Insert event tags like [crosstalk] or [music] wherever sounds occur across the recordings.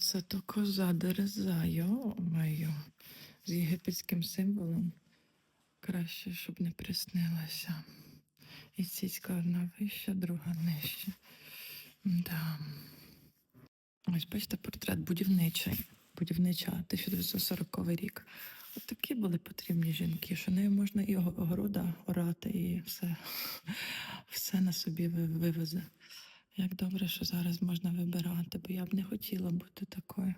Оце то коза дереза, йо-моє. З єгипетським символом. Краще, щоб не приснилося. І цицька одна вища, друга нижча. Да. Ось бачите, портрет будівничий. Будівнича 1940 рік. От такі були потрібні жінки, що нею можна і ого- огорода орати, і все, [laughs] все на собі ви- вивезе. Як добре, що зараз можна вибирати, бо я б не хотіла бути такою.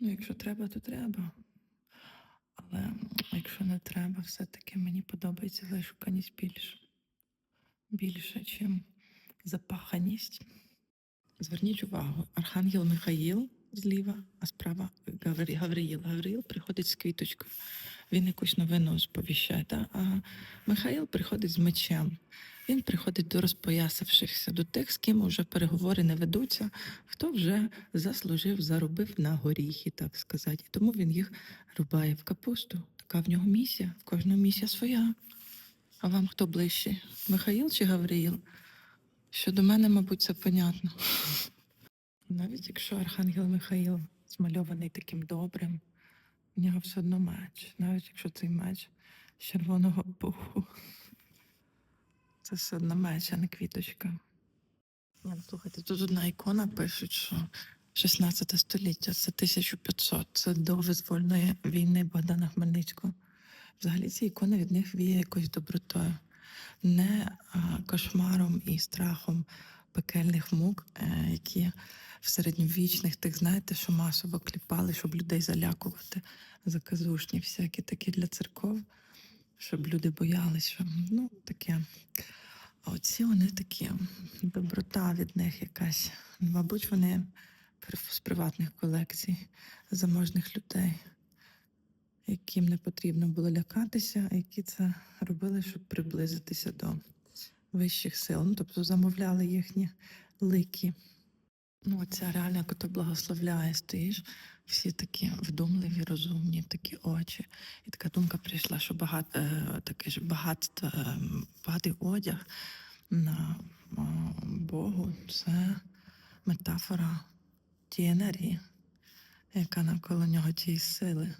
Ну, якщо треба, то треба. Але якщо не треба, все-таки мені подобається вишуканість більше. Більше, чим запаханість. Зверніть увагу, Архангел Михаїл зліва, а справа Гаври- Гавриїл. Гавриїл приходить з квіточкою. Він якусь новину сповіщає, та? а Михаїл приходить з мечем. Він приходить до розпоясавшихся, до тих, з ким вже переговори не ведуться, хто вже заслужив, заробив на горіхи, так сказати. Тому він їх рубає в капусту. Така в нього місія, в кожного місія своя. А вам хто ближче? Михаїл чи Гавриїл? Щодо мене, мабуть, це понятно. Навіть якщо Архангел Михаїл змальований таким добрим, в нього все одно меч. Навіть якщо цей меч з червоного пуху. Це все одно меч, а не квіточка. Ні, ну, слухайте, тут одна ікона пишуть, що 16 століття, це 1500, це до визвольної війни Богдана Хмельницького. Взагалі ці ікони від них віє якоюсь добротою, не кошмаром і страхом пекельних мук, е, які в середньовічних, тих знаєте, що масово кліпали, щоб людей залякувати, заказушні, всякі такі для церков, щоб люди боялися, ну таке. А оці вони такі, доброта від них якась. Мабуть, вони з приватних колекцій заможних людей, яким не потрібно було лякатися, а які це робили, щоб приблизитися до вищих сил. Ну, тобто замовляли їхні лики. Ну, це реально, яка ти благословляє, стоїш, всі такі вдумливі, розумні, такі очі. І така думка прийшла, що багат, е, таке ж багатство, е, багатий одяг на Богу це метафора тієї яка навколо нього тієї сили.